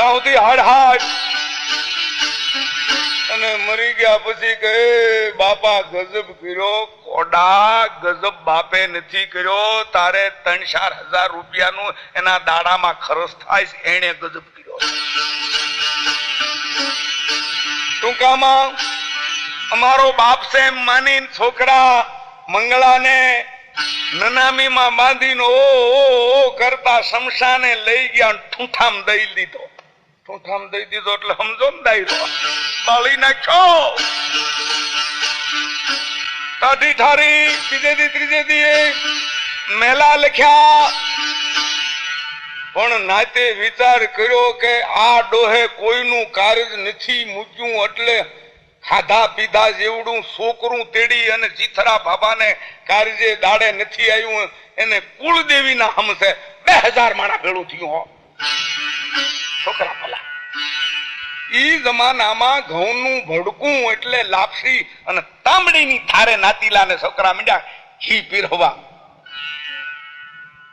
તાવથી હાડ અને મરી ગયા પછી કહે, બાપા, ગજબ કર્યો. કોડા ગજબ બાપે નથી કર્યો. તારે ત્રણ ચાર હજાર રૂપિયાનું એના દાડામાં ખર્ચ થાય એને ગજબ કર્યો. ટૂંકામાં, અમારો બાપ છે એમ માની છોકરા મંગળાને નનામીમાં બાંધીને ઓ કરતા શમશાને લઈ ગયા ઠૂંઠામ દઈ દીધો ઠૂંઠામ દઈ દીધો એટલે સમજો ને દાયરો બાળી નાખ્યો ટાઢી ઠારી બીજે દી, ત્રીજે દી મેલા લખ્યા. પણ નાતે વિચાર કર્યો કે આ ડોહે કોઈનું કાર્ય નથી મૂક્યું એટલે ખાધા પીધા જેવડું છોકરું તેડી અને જીથરા બાબાને કાર્ય દાડે નથી આવ્યું એને કુળદેવીના હમસે બે હજાર માણા ભેળું થયું. હો છોકરા ઈ જમાનામાં ઘઉંનું ભડકું એટલે લાપસી અને તાંબડીની થારે નાતીલાને છોકરા મીંડા ઘી પીરવા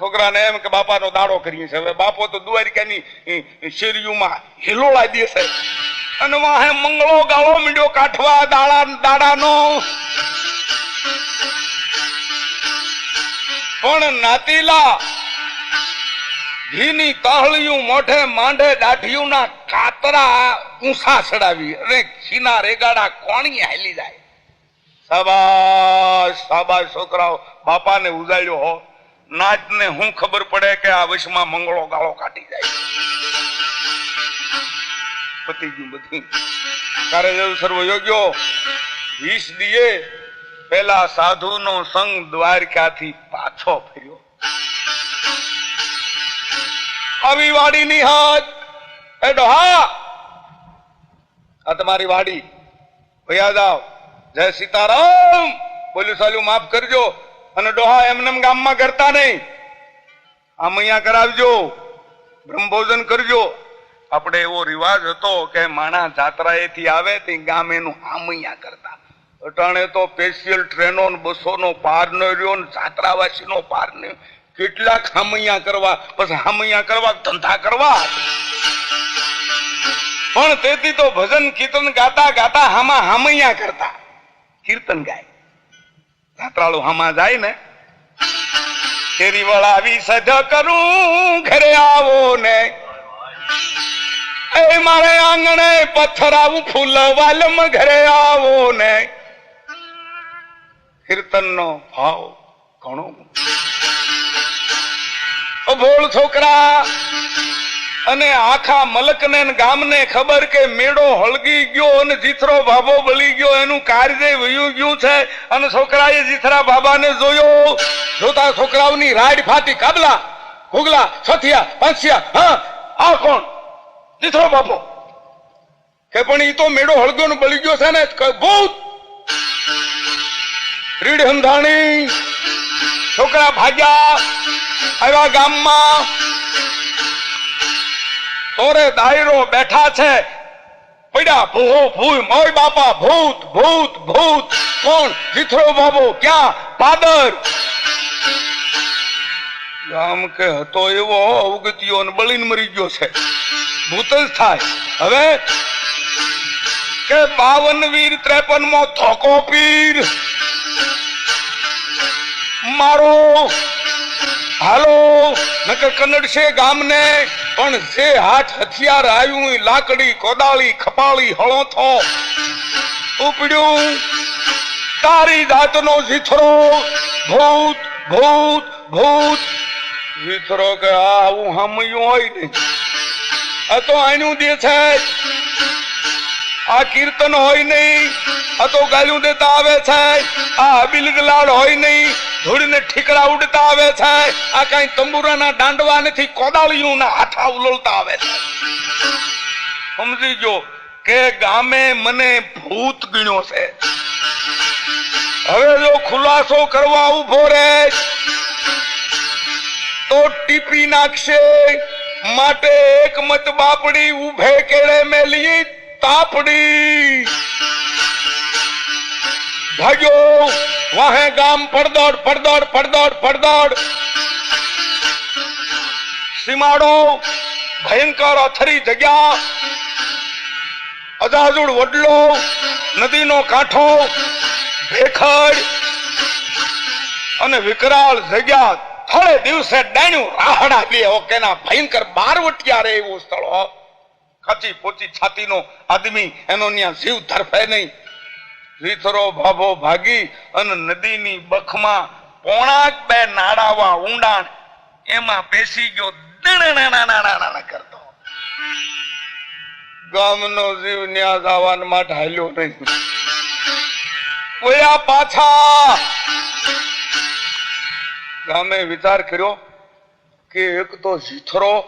છોકરાને એમ કે બાપાનો દાડો કરીએ છે. હવે બાપો તો દ્વારિકાની શેરીઓમાં હિલોળા દેશે અને વાહે મંગળો ગાળો મીંડ્યો કાઠવા દાડા, દાડાનો. પણ નાતીલા ઘીની કહળિયું મોઢે માંડે દાઢિયુંના કાતરા ઊંસા ચડાવી અને ખીના રેગાડા કોણી હેલી જાય. સાબાશ સાબાશ છોકરાઓ, બાપાને ઉજાડ્યો હો. નાચને હું ખબર પડે કે આ વશમાં મંગળો ગાળો કાઢી જાય. પતી ગયું બધું જેવું સર્વ યોગ્યો. વીસ દીએ. પેલા સાધુનો સંગ દ્વારકાથી પાછો ફર્યો. આવી વાડીની હાથ એ ડોહા! આ તમારી વાડી. ભૈયા દાવ જય સીતારામ! બોલ્યું સાલું માફ કરજો. અને ડોહા એમને ગામમાં કરતા નહીં. આમ અહીંયા કરાવજો. બ્રહ્મભોજન કરજો. આપણે એવો રિવાજ હતો કે માણા જાત્રાએથી આવે તે ગામ એનું હામૈયા કરતા. અટાણે તો સ્પેશિયલ ટ્રેનો બસો નો પાર ન રહ્યો ને જાત્રાવાસી નો પાર ન કેટલાક હામૈયા કરવા, પછી હામૈયા કરવા, ધંધા કરવા. પણ તેથી તો ભજન કીર્તન ગાતા ગાતા હામા હામૈયા કરતા. કીર્તન ગાય. રાત્રાળુ હામા જાય ને શેરી વાળા આવી સજ કરું, ઘરે આવો ને. એ મારે આંગણે પથ્થર આવું ફૂલ વાલમ ઘરે આવો ને. કીર્તન નો ભાવ ઘણો ભોળ છોકરા અને આખા મલકને ગામને ખબર કે મેળો હળગી ગયો અને જીથરો ભાભો બળી ગયો. એનું કાર્ય વયું ગયું છે અને છોકરાએ જીથરા બાબાને જોયો. જોતા છોકરાઓની રાડ ફાટી. કાબલા, ઘુગલા સથિયા પાંચિયા, હા, આ કોણ? જીથરો બાબો કે પણ એ તો મેળો હળગ્યો ને બળી ગયો છે ને ભૂત રીડ હંધાણી. છોકરા ભાગ્યા આવ્યા ગામમાં. તોરે દાયરો બેઠા છે. પડ્યા ભૂ ભૂ, મોય બાપા, ભૂત ભૂત ભૂત. કોણ? જીથરો બાબો, ક્યાં? પાદર ગામ કે હતો એવો અવગતિયો ને બળીને મરી ગયો છે. ભૂત જ થાય. હવે કે બાવન વીર ત્રેપન મો ધોકો પીર. મારો. હાલો, નકર કન્નડ છે ગામને. પણ જે હાથ હથિયાર આવ્યું લાકડી, કોદાળી, ખપાળી, હળોથો, ઉપડ્યું, તારી જાતનો જીથરો ભૂત ભૂત ભૂત. જીથરો કે આવું હમયું હોય ને, આ તો આનું દે છે આ કીર્તન હોય નહીં, આ તો ગાયું દેતા આવે છે આ અબિલગલાડ હોય નહીં ધૂળને ઠીકડા ઉડતા આવે છે. આ કઈ તંબુરાના દાંડવા નથી, કોદાળીઓના હાથા ઉલોલતા આવે છે. સમજી જો કે ગામે મને ભૂત ગણ્યો છે. હવે જો ખુલાસો કરવા ઊભો રે તો ટીપી નાખશે. માટે એક મત બાપડી ઉભે કેળે મેલી તાપડી. ભાગ્યો વાહે ગામ પડદોડ પડદોડ પડદોડ પડદોડ સીમાડો ભયંકર અથરી જગ્યા. અજાજુડ વડલો, નદીનો કાંઠો, ભેખડ અને વિકરાળ જગ્યા. થોડે દિવસે ડાણ્યું રાહડા લે ઓકેના ભયંકર બારવટિયા રે એવું સ્થળ ખચી પોચી છાતીનો આદમી, એનો ત્યાં જીવ ધરફે નહીં. રીથરો ભાભો ભાગી અને નદીની બખમાં પોણાક બે નાડાવા ઊંડાણ એમાં બેસી ગયો કરતો. ગામનો જીવ ન્યા જવાન માટે હાલ્યો નહીં. ઓયા પાછા! ગામે વિચાર કર્યો કે એક તો જીથરો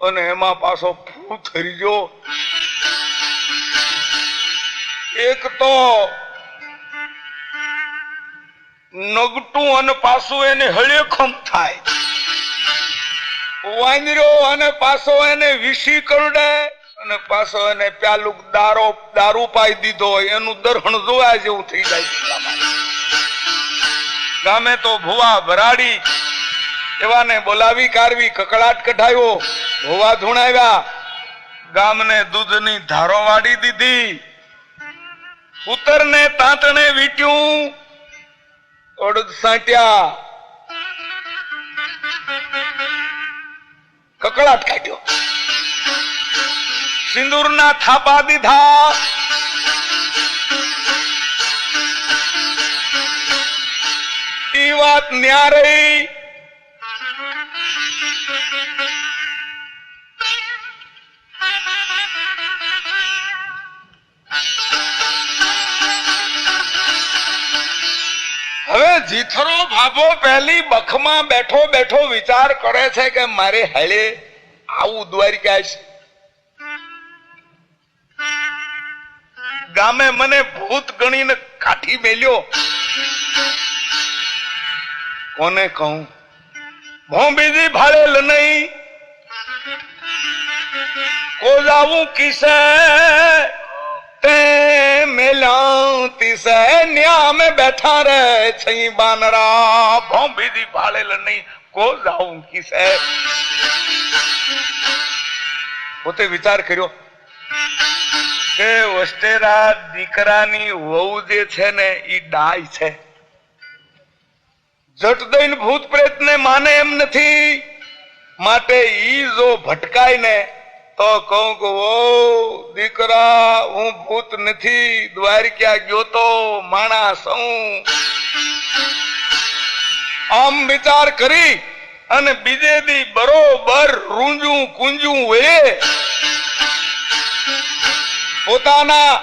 અને એમાં પાછો ફૂ થઈ ગયો. એક તો નગટું અને પાછું એને હળેખમ થાય. વાંદરો અને પાછો એને વિસી કરડે અને પાછો એને પ્યાલું દારો, દારૂ પાઈ દીધો એનું દર્હણ જોવા જેવું થઈ જાય ગામે તો ભુવા ભરાડી, એવાને બોલાવી, કારવી, કકડાટ કઢાયો, ભુવા ધૂણાવ્યા. ગામને દૂધની ધારો વાળી દીધી. ઉતરને તાંતણે વીટ્યું ઓડદ સાંટ્યા. કકડાટ કાઢ્યો. સિંદૂરના થાપા દીધા. ઈ વાત ન્યારે હવે જીથરો ભાભો પહેલી બખમાં બેઠો બેઠો વિચાર કરે છે કે મારે હેળે આવું દ્વારિકા છે. ગામે મને ભૂત ગણીને કાઠી મેલ્યો. કોને કહું? હું બીજી ભાડેલ નહીં. કોજાવું કિસે? પોતે વિચાર કર્યો કે વસ્તેરા દીકરાની વહુ જે છે ને એ ડાય છે. જટ દઈને ભૂત પ્રેતને માને એમ નથી. માટે ઈ જો ભટકાય ને તો કહું કે, ઓ દીકરા, હું ભૂત નથી, દ્વારિકા ગયો તો માણસ હું. આમ વિચાર કરી અને બીજે દી બરોબર રૂંજું કુંજું વે પોતાના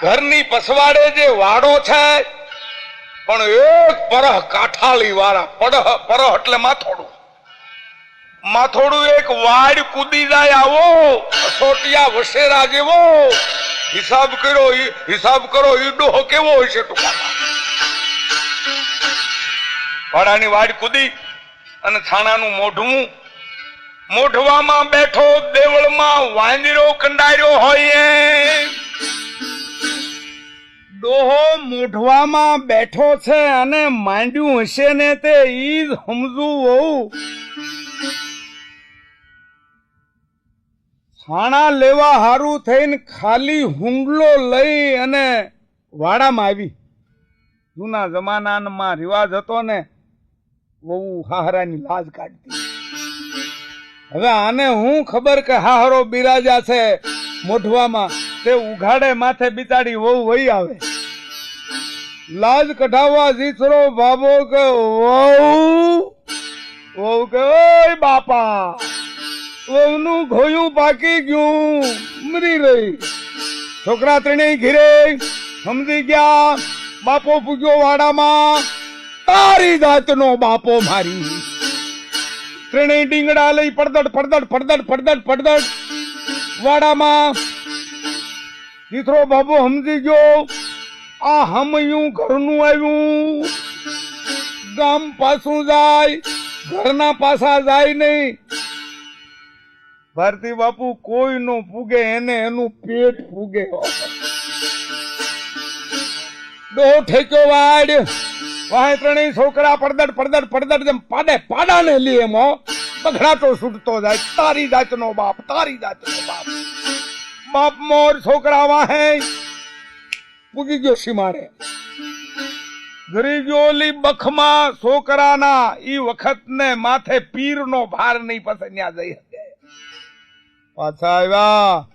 ઘરની પસવાડે જે વાડો છે, પણ એક પરહ કાઠાળી વાળા પડહ પરહ એટલે માથોડું. માથોડું એક વાડ કૂદી જાય આવો અસોટિયા વસેરા જેવો. હિસાબ કર્યો હિસાબ કરો, ઈ ડોહો કેવો હોય છે ભાડાની વાડ કૂદી અને છાણાનું મોઢવું મોઢવામાં બેઠો, દેવળમાં વાંદરો કંડાર્યો હોય. ડોહો મોઢવામાં બેઠો છે અને માંડ્યું હશે ને તે ઈ જ સમજવું હોઉં છાણા લેવા હારું થઈને ખાલી હુંડલો લઈ અને વાડામાં આવી. જૂના જમાનામાં રિવાજ હતો ને, બહુ હાહરાની લાજ કાઢતી. હવે આને હું ખબર કે હાહરો બિરાજા છે મોઢવામાં, તે ઉઘાડે માથે બિચારી વહુ વહી આવે. લાજ કઢાવવા જીસરો બાબો કે, વહુ વહુ કે, ઓય બાપા વહુનું ઘોયું પાકી ગયું. મરી રહી. છોકરા ત્રણેય ઘીરે સમજી ગયા. બાપો પૂગ્યો વાડામાં. તારી જાતનો બાપો મારી. ત્રણેય ડીંગડા લઈ પડદડ પડદડ પડદડ પડદડ પડદડ વાડામાં. દીકરો બાબો સમજી ગયો. આ હમયું ઘરનું આવ્યું. ગામ પાછું જાય, ઘરના પાછા જાય નહીં. ભારતી બાપુ કોઈ નો ફૂગે, એને એનું પેટ ફૂગે. ડો ઠેક્યો વાડ. વાહે ત્રણેય છોકરા પડદડ પડદડ પડદડ પાડે, પાડાને લે તારી જાતનો બાપ, તારી જાતનો બાપ. બાપ મોર, છોકરા વાહે. પૂગી ગયો સીમાડે. ગરીજોલી બખમાં છોકરાના. ઈ વખત ને માથે પીરનો ભાર નહીં પસંદ ન્યા જઈ પાછા આવ્યા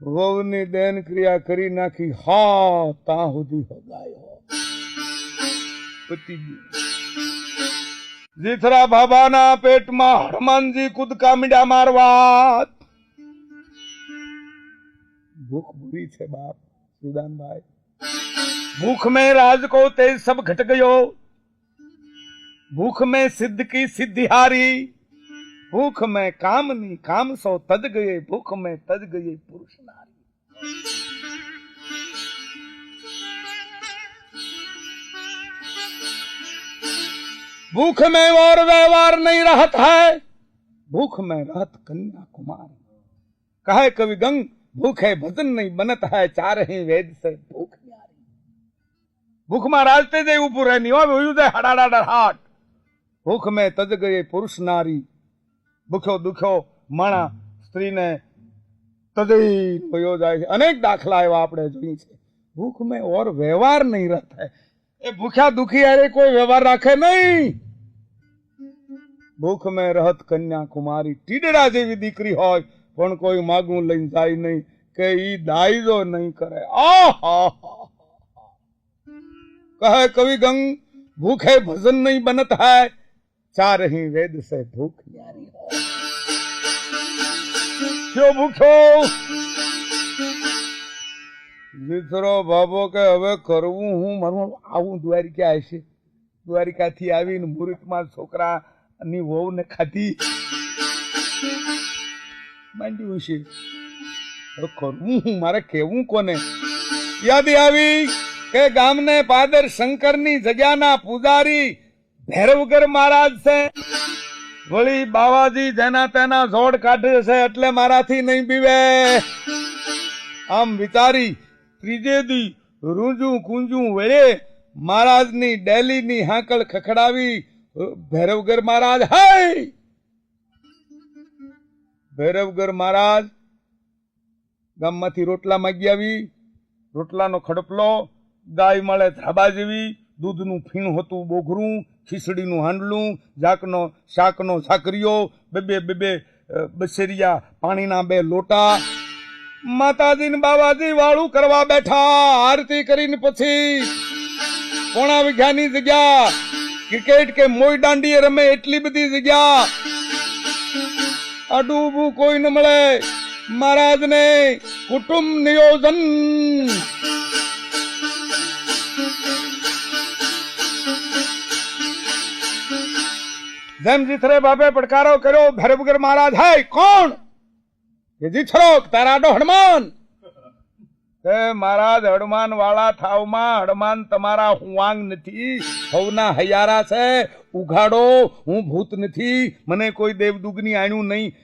વહુની દેન ક્રિયા કરી નાખી હા તા સુધી હગાયો પતી ગયું જીથરા બાબાના પેટમાં હનુમાનજી કૂદકા મીડા મારવા ભૂખ बुरी છે બાપ સુદાનભાઈ भूख में राज को तेज सब घट गयो भूख में सिद्ध की सिद्धि हारी भूख में काम नहीं, काम सो तद गए, भूख में तद गए पुरुष नारी। भूख में और व्यवहार नहीं रहत है, भूख में रहत कन्या कुमार। कहे कवि गंग, भूख है भजन नहीं बनत है, चार ही वेद से भूख नारी भूख महाराज ते दे ऊपर है नहीं हड़ाड़ा हाट। भूख में तद गए पुरुष नारी ભૂખ્યો દુખ્યો માણા સ્ત્રીને તદૈવ યોજાય છે. અનેક દાખલા એવા આપણે જોઈએ છે. ભૂખ મેં ઓર વ્યવહાર નહીં રહેતા એ ભૂખ્યા દુખી અરે કોઈ વ્યવહાર રાખે નહીં. ભૂખ મેં રહત કન્યા કુમારી ટીડડા જેવી દીકરી હોય, પણ કોઈ માગું લઈને જાય નહીં કે ઈ દાયજો નહીં કરે. કહે કવિ ગંગ ભૂખે ભજન નહીં બનત હૈ. ચારહી વેદ સે ભૂખ ન્યારી ક્યો ભૂખો? દીકરો બાબો કે હવે કરવું હું? મારું આવું દ્વારિકા હશે. દ્વારિકાથી આવીને મુહૂર્તમાં વહુ ને ખાધી. માંડ્યું છે હવે કરવું હું? મારે કેવું કોને? યાદી આવી કે ગામને પાદર શંકરની જગ્યાના પૂજારી ભૈરવગર મહારાજ છે. વળી બાવાજી જેના તેના જોડ કાઢે છે એટલે મારાથી નહીં પીવે આમ વિચારી ત્રીજે દી રૂંજું કુંજું વળે મહારાજની ડેલીની હાંકળ ખખડાવી, ભૈરવગર મહારાજ હાય ભૈરવગર મહારાજ ગામમાંથી રોટલા માગી આવી, રોટલાનો ખડપલો, ગાય મળે ધાબા જેવી, દૂધનું ફીણ હતું બોઘરું ખીચડીનું હાંડલું ઝાકનો શાકનો સાકરીઓ બે બે બે બે અ, બસેરિયા પાણીના બે લોટા. માતાજી ને બાબાજી વાળું કરવા બેઠા. આરતી કરીને પછી પોણા વીઘાની જગ્યા. ક્રિકેટ કે મોઈ દાંડી રમે એટલી બધી જગ્યા. ઊભું કોઈ ન મળે. મહારાજને કુટુંબ નિયોજન. જેમ જીથરે બાપે પડકારો કર્યો ભૈરવગર મહારાજ, હાય, કોણ? કે જીથરો, તારા આડો હનુમાન. કે મહારાજ હડમાન વાળા થાવમાં હડમાન તમારા હુવાંગ નથી હવના હૈયારા છે, ઉઘાડો, હું ભૂત નથી, મને કોઈ દેવદુગની આણ્યું નહીં.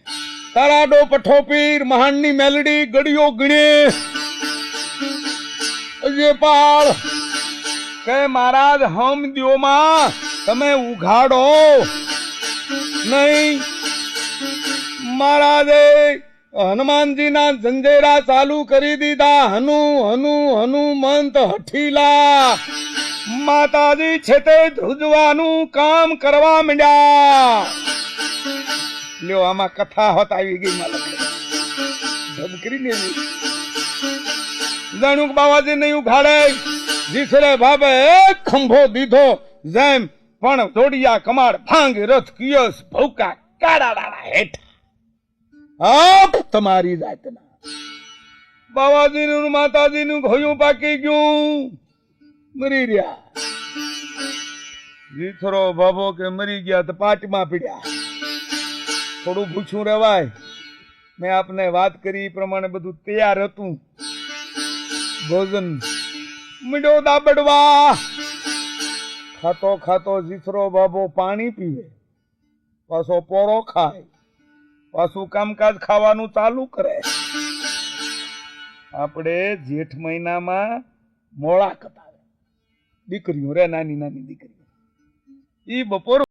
તરાડો પઠોપીર પઠો પીર મહાનની મેલડી, ગળીઓ ગણે. પાળ. કે મહારાજ, હમ દ્યોમાં તમે ઉઘાડો. નહીં. મહારાજે હનુમાનજીના જંજેરા ચાલુ કરી દીધા. હનુ હનુ હનુમંત હઠીલા. માતાજી છે તે ધ્રુજવાનું કામ કરવા માંડ્યા. લ્યો, આમાં કથા હોત આવી ગઈ ધબકરી ને જાણ્યું બાવાજી નહીં ઉઘાડે? જીસરે ભાભે ખંભો દીધો. જેમ પણ દોડિયા કમાડ ભાંગ રથ કિયસ ભૌકા કાળા ડાળા હેઠ. આપ તમારી જાતના. બાવાજીનું, માતાજીનું ઘોયું પાકી ગયું. મરી રહ્યા. જીથરો બાબો કે મરી ગયા તો પાટમાં પીડ્યા. થોડું ભૂછું રહેવાય. મેં આપને વાત કરી એ પ્રમાણે બધું તૈયાર હતું. ભોજન મીડો દાબડવા. ખાતો ખાતો જીથરો બાબો પાણી પીવે. પાછો પોરો ખાય. પાછું કામકાજ ખાવાનું ચાલુ કરે. આપણે જેઠ મહિનામાં મોળા કતાવે. દીકરીઓ રે, નાની નાની દીકરીઓ. ઈ બપોર